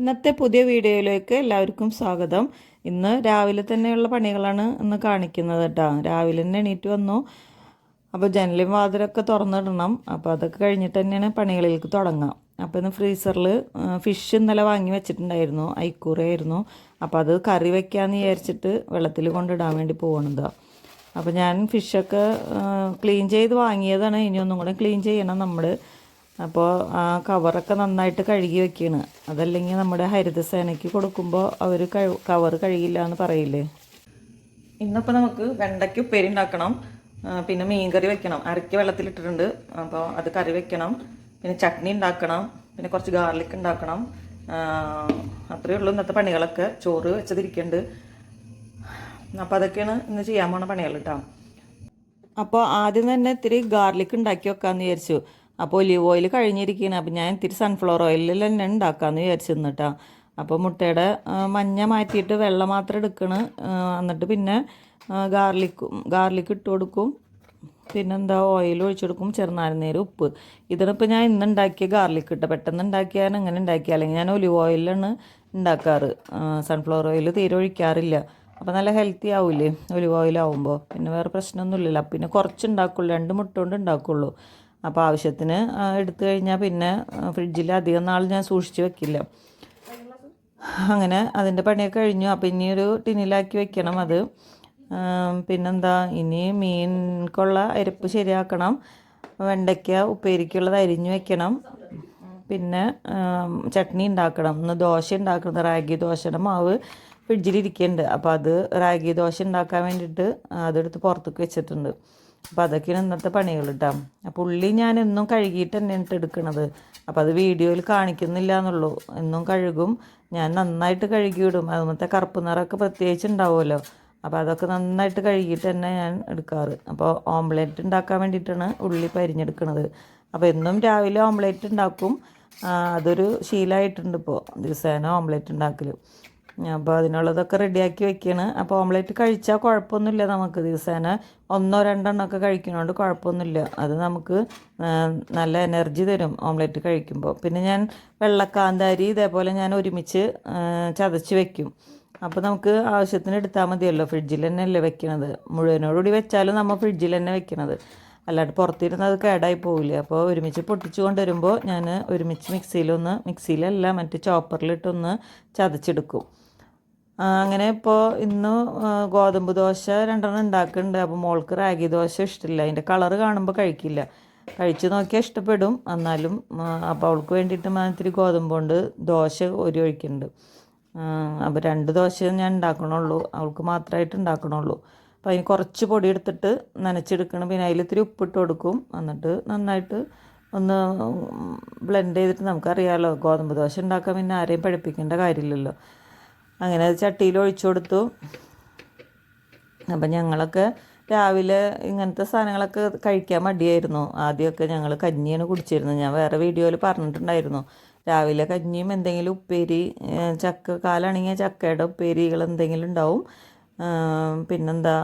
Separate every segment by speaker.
Speaker 1: ഇന്നത്തെ പുതിയ വീഡിയോയിലേക്ക് എല്ലാവർക്കും സ്വാഗതം. ഇന്ന് രാവിലെ തന്നെയുള്ള പണികളാണ് ഇന്ന് കാണിക്കുന്നത് കേട്ടോ. രാവിലെ തന്നെ എണീറ്റ് വന്നു. അപ്പോൾ ജനലും വാതിലൊക്കെ തുറന്നിടണം. അപ്പോൾ അതൊക്കെ കഴിഞ്ഞിട്ട് തന്നെയാണ് പണികളിലേക്ക് തുടങ്ങാം. അപ്പോൾ ഇന്ന് ഫ്രീസറിൽ ഫിഷ് ഇന്നലെ വാങ്ങി വെച്ചിട്ടുണ്ടായിരുന്നു. ഐക്കൂറയായിരുന്നു അപ്പോൾ അത് കറി വെക്കാമെന്ന് വിചാരിച്ചിട്ട് വെള്ളത്തിൽ കൊണ്ടിടാൻ വേണ്ടി പോകണത് അപ്പോൾ ഞാൻ ഫിഷൊക്കെ ക്ലീൻ ചെയ്ത് വാങ്ങിയതാണ്. ഇനി ഒന്നും കൂടെ ക്ലീൻ ചെയ്യണം നമ്മൾ അപ്പോൾ ആ കവറൊക്കെ നന്നായിട്ട് കഴുകി വെക്കുകയാണ് അതല്ലെങ്കിൽ നമ്മുടെ ഹരിതസേനയ്ക്ക് കൊടുക്കുമ്പോൾ അവർ കവർ കഴുകില്ല എന്ന് പറയില്ലേ? ഇന്നിപ്പോൾ നമുക്ക് വെണ്ടയ്ക്ക് ഉപ്പേരി ഉണ്ടാക്കണം. പിന്നെ മീൻ കറി വെക്കണം. അരക്കി വെള്ളത്തിലിട്ടിട്ടുണ്ട്. അപ്പോൾ അത് കറി വെക്കണം. പിന്നെ ചട്നി ഉണ്ടാക്കണം. പിന്നെ കുറച്ച് ഗാർലിക് ഉണ്ടാക്കണം. അത്രയേ ഉള്ളൂ ഇന്നത്തെ പണികളൊക്കെ. ചോറ് വെച്ചതിരിക്കുന്നുണ്ട് അപ്പോൾ അതൊക്കെയാണ് ഇന്ന് ചെയ്യാൻ പോണ പണികൾ കേട്ടോ. അപ്പോൾ ആദ്യം തന്നെ ഇത്തിരി ഗാർലിക് ഉണ്ടാക്കി വെക്കാമെന്ന് വിചാരിച്ചു. അപ്പോൾ ഒലിവ് ഓയിൽ കഴിഞ്ഞിരിക്കുകയാണ് അപ്പോൾ ഞാൻ ഇത്തിരി സൺഫ്ലവർ ഓയിലിൽ തന്നെ ഉണ്ടാക്കാമെന്ന് വിചാരിച്ചു എന്നിട്ടാ അപ്പോൾ മുട്ടയുടെ മഞ്ഞ മാറ്റിയിട്ട് വെള്ളം മാത്രം എടുക്കണ്. എന്നിട്ട് പിന്നെ ഗാർലിക്കും ഗാർലിക് ഇട്ട് കൊടുക്കും. പിന്നെന്താ ഓയിൽ ഒഴിച്ചു കൊടുക്കും ചെറുനാരനേരം ഉപ്പ്. ഇതിനിപ്പോൾ ഞാൻ ഇന്ന് ഉണ്ടാക്കിയ ഗാർലിക് ഇട്ട. പെട്ടെന്ന് ഉണ്ടാക്കിയാൽ അങ്ങനെ ഉണ്ടാക്കിയ. അല്ലെങ്കിൽ ഞാൻ ഒലിവ് ഓയിലാണ് ഉണ്ടാക്കാറ്. സൺഫ്ലവർ ഓയിൽ തീരെ ഒഴിക്കാറില്ല. അപ്പോൾ നല്ല ഹെൽത്തി ആവില്ലേ ഒലിവ് ഓയിൽ ആവുമ്പോൾ പിന്നെ വേറെ പ്രശ്നമൊന്നുമില്ലല്ലോ. പിന്നെ കുറച്ച് ഉണ്ടാക്കുള്ളൂ. രണ്ട് മുട്ട കൊണ്ട് ഉണ്ടാക്കുള്ളൂ. അപ്പോൾ ആവശ്യത്തിന് എടുത്തു കഴിഞ്ഞാൽ പിന്നെ ഫ്രിഡ്ജിൽ അധികം നാൾ ഞാൻ സൂക്ഷിച്ച് വെക്കില്ല. അങ്ങനെ അതിന്റെ പണിയൊക്കെ കഴിഞ്ഞു. അപ്പോൾ ഇനി ഒരു ടിന്നിലാക്കി വെക്കണം അത്. പിന്നെന്താ ഇനി മീൻക്കുള്ള അരിപ്പ് ശരിയാക്കണം. വെണ്ടയ്ക്ക ഉപ്പേരിക്കുള്ളത് അരിഞ്ഞു വെക്കണം. പിന്നെ ചട്നി ഉണ്ടാക്കണം. ഇന്ന് ദോശ ഉണ്ടാക്കുന്നത് റാഗി ദോശയുടെ മാവ് ഫ്രിഡ്ജിലിരിക്കുന്നുണ്ട് അപ്പോൾ അത് റാഗി ദോശ ഉണ്ടാക്കാൻ വേണ്ടിയിട്ട് അതെടുത്ത് പുറത്തേക്ക് വെച്ചിട്ടുണ്ട്. അപ്പോൾ അതൊക്കെയാണ് ഇന്നത്തെ പണികൾ കേട്ടോ അപ്പോൾ ഉള്ളി ഞാൻ എന്നും കഴുകിയിട്ട് തന്നെയാണ് എടുക്കണത്. അപ്പോൾ അത് വീഡിയോയിൽ കാണിക്കുന്നില്ല എന്നുള്ളൂ. എന്നും കഴുകും. ഞാൻ നന്നായിട്ട് കഴുകി വിടും അതുമത്തെ കറുപ്പ് നിറമൊക്കെ പ്രത്യേകിച്ച് ഉണ്ടാവുമല്ലോ. അപ്പോൾ അതൊക്കെ നന്നായിട്ട് കഴുകിയിട്ട് തന്നെ ഞാൻ എടുക്കാറ്. അപ്പോൾ ഓംലെറ്റ് ഉണ്ടാക്കാൻ വേണ്ടിയിട്ടാണ് ഉള്ളി പരിഞ്ഞെടുക്കുന്നത് അപ്പോൾ എന്നും രാവിലെ ഓംലെറ്റ് ഉണ്ടാക്കും. അതൊരു ശീലമായിട്ടുണ്ട് ഇപ്പോൾ ദിവസേന ഓംലെറ്റ് ഉണ്ടാക്കൽ അപ്പോൾ അതിനുള്ളതൊക്കെ റെഡിയാക്കി വെക്കുകയാണ് അപ്പോൾ ഓംലെറ്റ് കഴിച്ചാൽ കുഴപ്പമൊന്നുമില്ല നമുക്ക് ദിവസേന. ഒന്നോ രണ്ടെണ്ണമൊക്കെ കഴിക്കുന്നതുകൊണ്ട് കുഴപ്പമൊന്നുമില്ല. അത് നമുക്ക് നല്ല എനർജി തരും ഓംലെറ്റ് കഴിക്കുമ്പോൾ പിന്നെ ഞാൻ വെള്ളക്കാന്താരി ഇതേപോലെ ഞാൻ ഒരുമിച്ച് ചതച്ച് വെക്കും. അപ്പോൾ നമുക്ക് ആവശ്യത്തിന് എടുത്താൽ മതിയല്ലോ. ഫ്രിഡ്ജിൽ തന്നെ അല്ലേ വെക്കണത്? മുഴുവനോടുകൂടി വെച്ചാലും നമ്മൾ ഫ്രിഡ്ജിൽ തന്നെ വെക്കണത്. അല്ലാണ്ട് പുറത്തിരുന്ന് അത് കേടായി പോവില്ലേ? അപ്പോൾ ഒരുമിച്ച് പൊട്ടിച്ചു കൊണ്ടുവരുമ്പോൾ ഞാൻ ഒരുമിച്ച് മിക്സിയിലൊന്ന് മിക്സിയിലല്ല മറ്റേ ചോപ്പറിലിട്ടൊന്ന് ചതച്ചെടുക്കും. അങ്ങനെ ഇപ്പോൾ ഇന്ന് ഗോതമ്പ് ദോശ രണ്ടെണ്ണം ഉണ്ടാക്കുന്നുണ്ട്. അപ്പോൾ മോൾക്ക് റാഗി ദോശ ഇഷ്ടമില്ല. അതിന്റെ കളറ് കാണുമ്പോൾ കഴിക്കില്ല. കഴിച്ചു നോക്കിയാൽ ഇഷ്ടപ്പെടും. എന്നാലും അപ്പോൾ അവൾക്ക് വേണ്ടിയിട്ട് മാത്രം ഗോതമ്പ് കൊണ്ട് ദോശ ഒരു ഒഴിക്കുന്നുണ്ട്. അപ്പോൾ രണ്ട് ദോശ ഞാൻ ഉണ്ടാക്കണുള്ളൂ. അവൾക്ക് മാത്രമായിട്ട് ഉണ്ടാക്കണുള്ളൂ. അപ്പോൾ അതിന് കുറച്ച് പൊടി എടുത്തിട്ട് നനച്ചെടുക്കണം. പിന്നെ അതിൽ ഇത്തിരി ഉപ്പിട്ട് കൊടുക്കും. എന്നിട്ട് നന്നായിട്ട് ഒന്ന് ബ്ലെൻഡ് ചെയ്തിട്ട് നമുക്കറിയാമല്ലോ ഗോതമ്പ് ദോശ ഉണ്ടാക്കാൻ പിന്നെ ആരെയും പഠിപ്പിക്കേണ്ട കാര്യമില്ലല്ലോ. അങ്ങനെ അത് ചട്ടിയിൽ ഒഴിച്ചു കൊടുത്തു. അപ്പം ഞങ്ങളൊക്കെ രാവിലെ ഇങ്ങനത്തെ സാധനങ്ങളൊക്കെ കഴിക്കാൻ മടിയായിരുന്നു. ആദ്യമൊക്കെ ഞങ്ങൾ കഞ്ഞിയാണ് കുടിച്ചിരുന്നത്. ഞാൻ വേറെ വീഡിയോയിൽ പറഞ്ഞിട്ടുണ്ടായിരുന്നു. രാവിലെ കഞ്ഞിയും എന്തെങ്കിലും ഉപ്പേരി ചക്ക കാലാണെങ്കിൽ ചക്കയുടെ ഉപ്പേരികൾ എന്തെങ്കിലും ഉണ്ടാവും. പിന്നെന്താ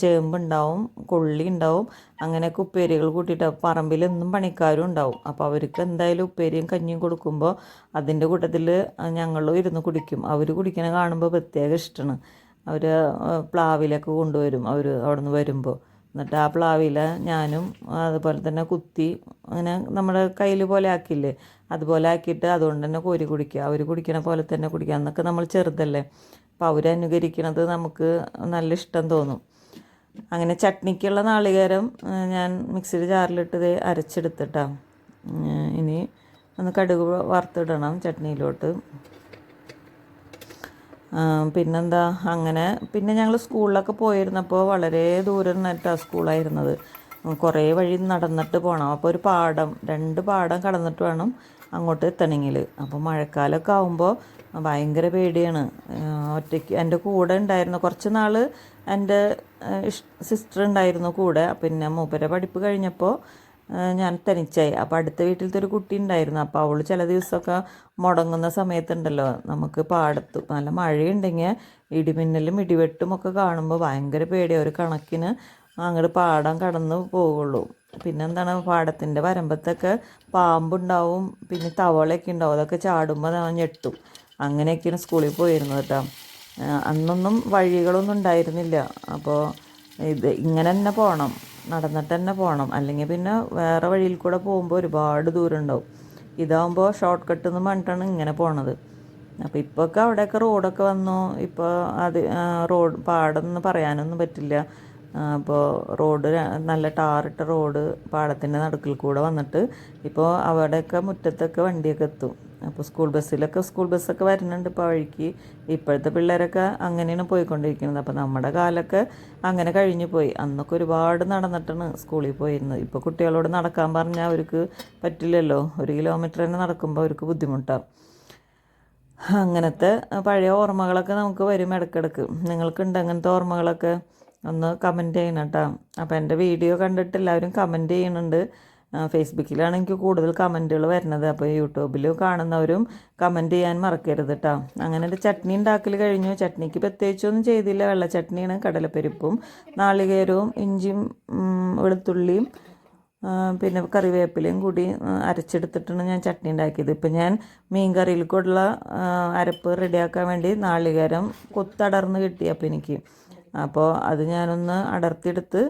Speaker 1: ചേമ്പുണ്ടാവും കൊള്ളി ഉണ്ടാവും അങ്ങനെയൊക്കെ ഉപ്പേരികൾ കൂട്ടിയിട്ട് പറമ്പിൽ എന്നും പണിക്കാരും ഉണ്ടാവും. അപ്പോൾ അവർക്ക് എന്തായാലും ഉപ്പേരിയും കഞ്ഞിയും കൊടുക്കുമ്പോൾ അതിന്റെ കൂട്ടത്തിൽ ഞങ്ങളും ഇരുന്ന് കുടിക്കും. അവർ കുടിക്കണ കാണുമ്പോൾ പ്രത്യേക ഇഷ്ടമാണ് അവർ പ്ലാവിലൊക്കെ കൊണ്ടുവരും അവർ അവിടെ നിന്ന് വരുമ്പോൾ എന്നിട്ട് ആ പ്ലാവില ഞാനും അതുപോലെ തന്നെ കുത്തി അങ്ങനെ നമ്മുടെ കയ്യിൽ പോലെ ആക്കില്ലേ അതുപോലെ ആക്കിയിട്ട് അതുകൊണ്ട് തന്നെ കോരി കുടിക്കുക. അവർ കുടിക്കണ പോലെ തന്നെ കുടിക്കുക. അന്നൊക്കെ നമ്മൾ ചെറുതല്ലേ. അപ്പോൾ അവരനുകരിക്കണത് നമുക്ക് നല്ല ഇഷ്ടം തോന്നും. അങ്ങനെ ചട്നിക്കുള്ള നാളികേരം ഞാൻ മിക്സിയിൽ ജാറിലിട്ട് ഇത് അരച്ചെടുത്തിട്ടാ. ഉം, ഇനി ഒന്ന് കടുക് വറുത്തിടണം ചട്നിയിലോട്ട്. പിന്നെന്താ? അങ്ങനെ പിന്നെ ഞങ്ങൾ സ്കൂളിലൊക്കെ പോയിരുന്നപ്പോൾ വളരെ ദൂരം നിന്നിട്ടാണ് സ്കൂളായിരുന്നത്. കുറേ വഴി നടന്നിട്ട് പോകണം അപ്പോൾ ഒരു പാടം രണ്ട് പാടം കടന്നിട്ട് വേണം അങ്ങോട്ട് എത്തണമെങ്കിൽ അപ്പോൾ മഴക്കാലമൊക്കെ ആകുമ്പോൾ ഭയങ്കര പേടിയാണ്. ഒറ്റയ്ക്ക് എന്റെ കൂടെ ഉണ്ടായിരുന്നു. കുറച്ച് നാൾ എന്റെ സിസ്റ്റർ ഉണ്ടായിരുന്നു കൂടെ. പിന്നെ മൂപ്പരെ പഠിപ്പ് കഴിഞ്ഞപ്പോൾ ഞാൻ തനിച്ചായി. അപ്പോൾ അടുത്ത വീട്ടിലത്തെ ഒരു കുട്ടി ഉണ്ടായിരുന്നു. അപ്പോൾ അവൾ ചില ദിവസമൊക്കെ മുടങ്ങുന്ന സമയത്തുണ്ടല്ലോ. നമുക്ക് പാടത്തു നല്ല മഴയുണ്ടെങ്കിൽ ഇടിമിന്നലും ഇടിവെട്ടും ഒക്കെ കാണുമ്പോൾ ഭയങ്കര പേടിയാണ് ഒരു കണക്കിന് അങ്ങോട്ട് പാടം കടന്ന് പോവുള്ളൂ. പിന്നെന്താണ് പാടത്തിന്റെ വരമ്പത്തൊക്കെ പാമ്പുണ്ടാവും പിന്നെ തവളയൊക്കെ ഉണ്ടാവും അതൊക്കെ ചാടുമ്പോൾ ഞാൻ ഞെട്ടും. അങ്ങനെയൊക്കെയാണ് സ്കൂളിൽ പോയിരുന്നത് കേട്ടോ. അന്നൊന്നും വഴികളൊന്നും ഉണ്ടായിരുന്നില്ല. അപ്പോൾ ഇത് ഇങ്ങനെ തന്നെ പോകണം നടന്നിട്ട് തന്നെ പോകണം അല്ലെങ്കിൽ പിന്നെ വേറെ വഴിയിൽ കൂടെ പോകുമ്പോൾ ഒരുപാട് ദൂരം ഉണ്ടാവും. ഇതാകുമ്പോൾ ഷോർട്ട് കട്ട് എന്ന് പറഞ്ഞിട്ടാണ് ഇങ്ങനെ പോണത്. അപ്പോൾ ഇപ്പോഴൊക്കെ അവിടെയൊക്കെ റോഡൊക്കെ വന്നു. ഇപ്പോൾ അത് റോഡ് എന്ന് പറയാനൊന്നും പറ്റില്ല. അപ്പോൾ റോഡ് നല്ല ടാറിട്ട റോഡ് പാടത്തിന്റെ നടുക്കിൽ കൂടെ വന്നിട്ട് ഇപ്പോൾ അവിടെയൊക്കെ മുറ്റത്തൊക്കെ വണ്ടിയൊക്കെ എത്തും. അപ്പോൾ സ്കൂൾ ബസ്സിലൊക്കെ സ്കൂൾ ബസ്സൊക്കെ വരുന്നുണ്ട് ഇപ്പോൾ വഴിക്ക്. ഇപ്പോഴത്തെ പിള്ളേരൊക്കെ അങ്ങനെയാണ് പോയിക്കൊണ്ടിരിക്കുന്നത്. അപ്പോൾ നമ്മുടെ കാലമൊക്കെ അങ്ങനെ കഴിഞ്ഞു പോയി. അന്നൊക്കെ ഒരുപാട് നടന്നിട്ടാണ് സ്കൂളിൽ പോയിരുന്നത്. ഇപ്പോൾ കുട്ടികളോട് നടക്കാൻ പറഞ്ഞാൽ അവർക്ക് പറ്റില്ലല്ലോ. ഒരു കിലോമീറ്റർ തന്നെ നടക്കുമ്പോൾ അവർക്ക് ബുദ്ധിമുട്ടാണ് അങ്ങനത്തെ പഴയ ഓർമ്മകളൊക്കെ നമുക്ക് വരും ഇടയ്ക്കിടയ്ക്ക് നിങ്ങൾക്കുണ്ട് അങ്ങനത്തെ ഓർമ്മകളൊക്കെ? ഒന്ന് കമന്റ് ചെയ്യണം കേട്ടോ. അപ്പോൾ എന്റെ വീഡിയോ കണ്ടിട്ട് എല്ലാവരും കമന്റ് ചെയ്യുന്നുണ്ട്. ആ, ഫേസ്ബുക്കിലാണ് എനിക്ക് കൂടുതൽ കമന്റുകൾ വരുന്നത്. അപ്പോൾ യൂട്യൂബിൽ കാണുന്നവരും കമന്റ് ചെയ്യാൻ മറക്കരുത് കേട്ടോ. അങ്ങനെ ഒരു ചട്നി ഉണ്ടാക്കൽ കഴിഞ്ഞു. ചട്നിക്ക് പ്രത്യേകിച്ചൊന്നും ചെയ്തില്ല. വെള്ള ചട്നിയാണ് കടലപ്പരിപ്പും നാളികേരവും ഇഞ്ചിയും വെളുത്തുള്ളിയും പിന്നെ കറിവേപ്പിലയും കൂടി അരച്ചെടുത്തിട്ടാണ് ഞാൻ ചട്നി ഉണ്ടാക്കിയത്. ഇപ്പം ഞാൻ മീൻ കറിയിൽ ആ, അരപ്പ് റെഡിയാക്കാൻ വേണ്ടി നാളികേരം കൊത്തടർന്ന് കിട്ടി അപ്പോൾ എനിക്ക്. അപ്പോൾ അത് ഞാനൊന്ന് അടർത്തിയെടുത്ത്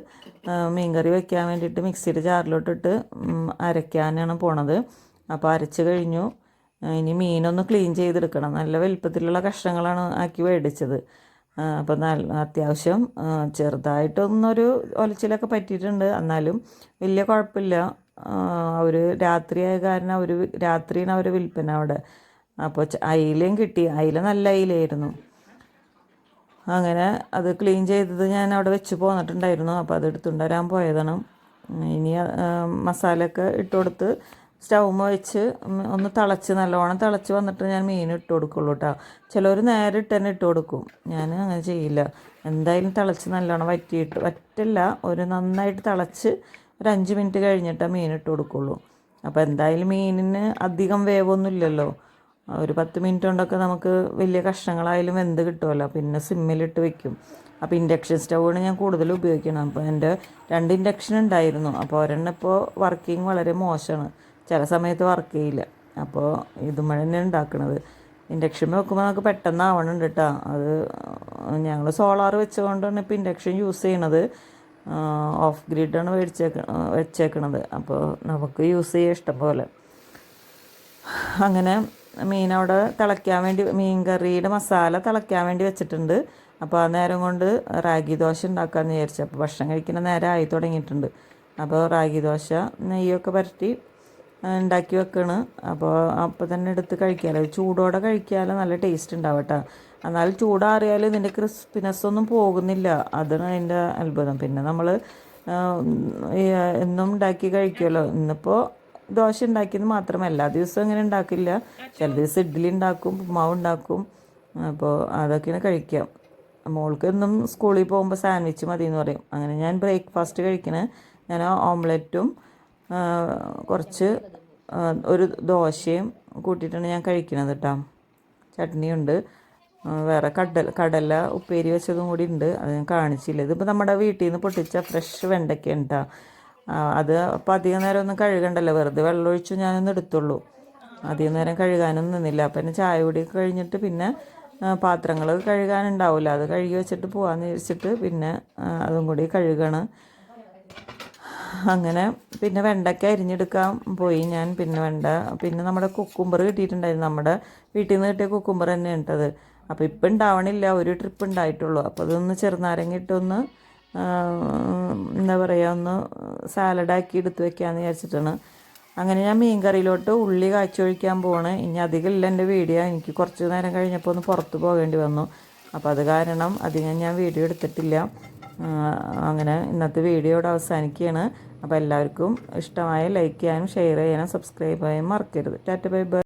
Speaker 1: മീൻകറി മീൻ കറി വെക്കാൻ വേണ്ടിയിട്ട് മിക്സിയുടെ ജാറിലോട്ടിട്ട് ഉം, അരയ്ക്കാനാണ് പോണത്. അപ്പോൾ അരച്ച് കഴിഞ്ഞു. ഇനി മീനൊന്ന് ക്ലീൻ ചെയ്തെടുക്കണം. നല്ല വലിപ്പത്തിലുള്ള കഷ്ണങ്ങളാണ് ആക്കി മേടിച്ചത് അപ്പോൾ നല്ല അത്യാവശ്യം ചെറുതായിട്ടൊന്നൊരു ഒലച്ചിലൊക്കെ പറ്റിയിട്ടുണ്ട്. എന്നാലും വലിയ കുഴപ്പമില്ല. അവർ രാത്രിയായ കാരണം അവർ രാത്രിയാണ് അവർ വിൽപ്പന അവിടെ. അപ്പോൾ അയിലയും കിട്ടി. അയില നല്ല അയിലായിരുന്നു അങ്ങനെ അത് ക്ലീൻ ചെയ്തത് ഞാൻ അവിടെ വെച്ച് പോന്നിട്ടുണ്ടായിരുന്നു. അപ്പോൾ അത് വരാൻ പോയതാണ്. ഇനി മസാലയൊക്കെ ഇട്ട് കൊടുത്ത് സ്റ്റൗമ വെച്ച് ഒന്ന് തിളച്ച് നല്ലോണം തിളച്ച് വന്നിട്ട് ഞാൻ മീൻ ഇട്ട് കൊടുക്കുള്ളൂ കേട്ടോ ചിലർ നേരെ ഇട്ട് തന്നെ ഇട്ട് കൊടുക്കും. ഞാൻ അങ്ങനെ ചെയ്യില്ല. എന്തായാലും തിളച്ച് നല്ലോണം വറ്റിയിട്ട് വറ്റല്ല ഒരു നന്നായിട്ട് തിളച്ച് ഒരു അഞ്ച് മിനിറ്റ് കഴിഞ്ഞിട്ടേ മീൻ ഇട്ട് കൊടുക്കുള്ളൂ. അപ്പോൾ എന്തായാലും മീനിന് അധികം വേവൊന്നുമില്ലല്ലോ. ഒരു പത്ത് മിനിറ്റ് കൊണ്ടൊക്കെ നമുക്ക് വലിയ കഷ്ണങ്ങളായാലും വെന്ത് കിട്ടുമല്ലോ. പിന്നെ സിമ്മിലിട്ട് വെക്കും. അപ്പോൾ ഇൻഡക്ഷൻ സ്റ്റൗവാണ് ഞാൻ കൂടുതൽ ഉപയോഗിക്കണം. അപ്പോൾ എന്റെ രണ്ട് ഇൻഡക്ഷൻ ഉണ്ടായിരുന്നു. അപ്പോൾ ഒരെണ്ണം ഇപ്പോൾ വർക്കിംഗ് വളരെ മോശമാണ്. ചില സമയത്ത് വർക്ക് ചെയ്യില്ല. അപ്പോൾ ഇതുമഴ തന്നെ ഉണ്ടാക്കുന്നത് ഇൻഡക്ഷൻ വെക്കുമ്പോൾ നമുക്ക് പെട്ടെന്ന് ആവണുണ്ട് കേട്ടോ അത് ഞങ്ങൾ സോളാർ വെച്ചുകൊണ്ടാണ് ഇപ്പോൾ ഇൻഡക്ഷൻ യൂസ് ചെയ്യണത്. ഓഫ് ഗ്രിഡാണ് മേടിച്ചേക്ക വെച്ചേക്കണത്. അപ്പോൾ നമുക്ക് യൂസ് ചെയ്യാം ഇഷ്ടം പോലെ. അങ്ങനെ മീൻ അവിടെ തിളയ്ക്കാൻ വേണ്ടി മീൻ കറിയുടെ മസാല തിളയ്ക്കാൻ വേണ്ടി വെച്ചിട്ടുണ്ട്. അപ്പോൾ ആ നേരം കൊണ്ട് റാഗി ദോശ ഉണ്ടാക്കാമെന്ന് വിചാരിച്ചു. അപ്പോൾ ഭക്ഷണം കഴിക്കുന്ന നേരം ആയി തുടങ്ങിയിട്ടുണ്ട്. അപ്പോൾ റാഗി ദോശ നെയ്യൊക്കെ പരട്ടി ഉണ്ടാക്കി വെക്കണ്. അപ്പോൾ അപ്പോൾ തന്നെ എടുത്ത് കഴിക്കാമല്ലോ ചൂടോടെ കഴിക്കാമല്ലോ നല്ല ടേസ്റ്റ് ഉണ്ടാവും കേട്ടോ. എന്നാലും ചൂടാറിയാലും ഇതിന്റെ ക്രിസ്പിനെസ് ഒന്നും പോകുന്നില്ല. അതാണ് അതിന്റെ അത്ഭുതം. പിന്നെ നമ്മൾ എന്നും ഉണ്ടാക്കി കഴിക്കുമല്ലോ ഇന്നിപ്പോൾ ദോശ ഉണ്ടാക്കിയത് മാത്രമല്ല. എല്ലാ ദിവസവും അങ്ങനെ ഉണ്ടാക്കില്ല. ചില ദിവസം ഇഡ്ഡലി ഉണ്ടാക്കും ഉപ്മാവ് ഉണ്ടാക്കും. അപ്പോൾ അതൊക്കെയാണ് കഴിക്കാം മോൾക്ക് എന്നും സ്കൂളിൽ പോകുമ്പോൾ സാൻഡ്വിച്ച് മതി എന്ന് പറയും. അങ്ങനെ ഞാൻ ബ്രേക്ക്ഫാസ്റ്റ് കഴിക്കണ. ഞാൻ ഓംലെറ്റും കുറച്ച് ഒരു ദോശയും കൂട്ടിയിട്ടാണ് ഞാൻ കഴിക്കുന്നത് കേട്ടോ ചട്നിയുണ്ട്. വേറെ കടൽ കടല ഉപ്പേരി വെച്ചതും കൂടി ഉണ്ട്. അത് ഞാൻ കാണിച്ചില്ല. ഇതിപ്പോൾ നമ്മുടെ വീട്ടിൽ നിന്ന് പൊട്ടിച്ച ഫ്രഷ് വെണ്ടയ്ക്ക ഉണ്ടാ അത് അപ്പോൾ അധികം നേരം ഒന്നും കഴുകണ്ടല്ലോ. വെറുതെ വെള്ളമൊഴിച്ചു ഞാനൊന്ന് എടുത്തുള്ളൂ. അധികം നേരം കഴുകാനൊന്നും നിന്നില്ല. അപ്പം പിന്നെ ചായ കുടി കഴിഞ്ഞിട്ട് പിന്നെ പാത്രങ്ങൾ കഴുകാനുണ്ടാവില്ല അത് കഴുകി വെച്ചിട്ട് പോകാമെന്ന് വിചാരിച്ചിട്ട് പിന്നെ അതും കൂടി കഴുകണം. അങ്ങനെ പിന്നെ വെണ്ടയ്ക്ക അരിഞ്ഞെടുക്കാൻ പോയി ഞാൻ. പിന്നെ വെണ്ട പിന്നെ നമ്മുടെ കുക്കുംബർ കിട്ടിയിട്ടുണ്ടായിരുന്നു. നമ്മുടെ വീട്ടിൽ നിന്ന് കിട്ടിയ കുക്കുംബർ തന്നെ ഇട്ടത്. അപ്പോൾ ഇപ്പം ഉണ്ടാവണില്ല. ഒരു ട്രിപ്പ് ഉണ്ടായിട്ടുള്ളൂ. അപ്പോൾ അതൊന്ന് ചെറുനാരങ്ങ ഇട്ടൊന്ന് എന്താ പറയുക ഒന്ന് സാലഡാക്കി എടുത്ത് വെക്കാമെന്ന് വിചാരിച്ചിട്ടാണ്. അങ്ങനെ ഞാൻ മീൻ കറിയിലോട്ട് ഉള്ളി കാച്ചൊഴിക്കാൻ പോവാണ് ഇനി അധികം ഇല്ല എന്റെ വീഡിയോ. എനിക്ക് കുറച്ച് നേരം കഴിഞ്ഞപ്പോൾ ഒന്ന് പുറത്ത് പോകേണ്ടി വന്നു. അപ്പോൾ അത് കാരണം അധികം ഞാൻ വീഡിയോ എടുത്തിട്ടില്ല. അങ്ങനെ ഇന്നത്തെ വീഡിയോ ഇവിടെ അവസാനിക്കുകയാണ്. അപ്പോൾ എല്ലാവർക്കും ഇഷ്ടമായ ലൈക്ക് ചെയ്യാനും ഷെയർ ചെയ്യാനും സബ്സ്ക്രൈബ് ചെയ്യാനും മറക്കരുത്. Tata bye bye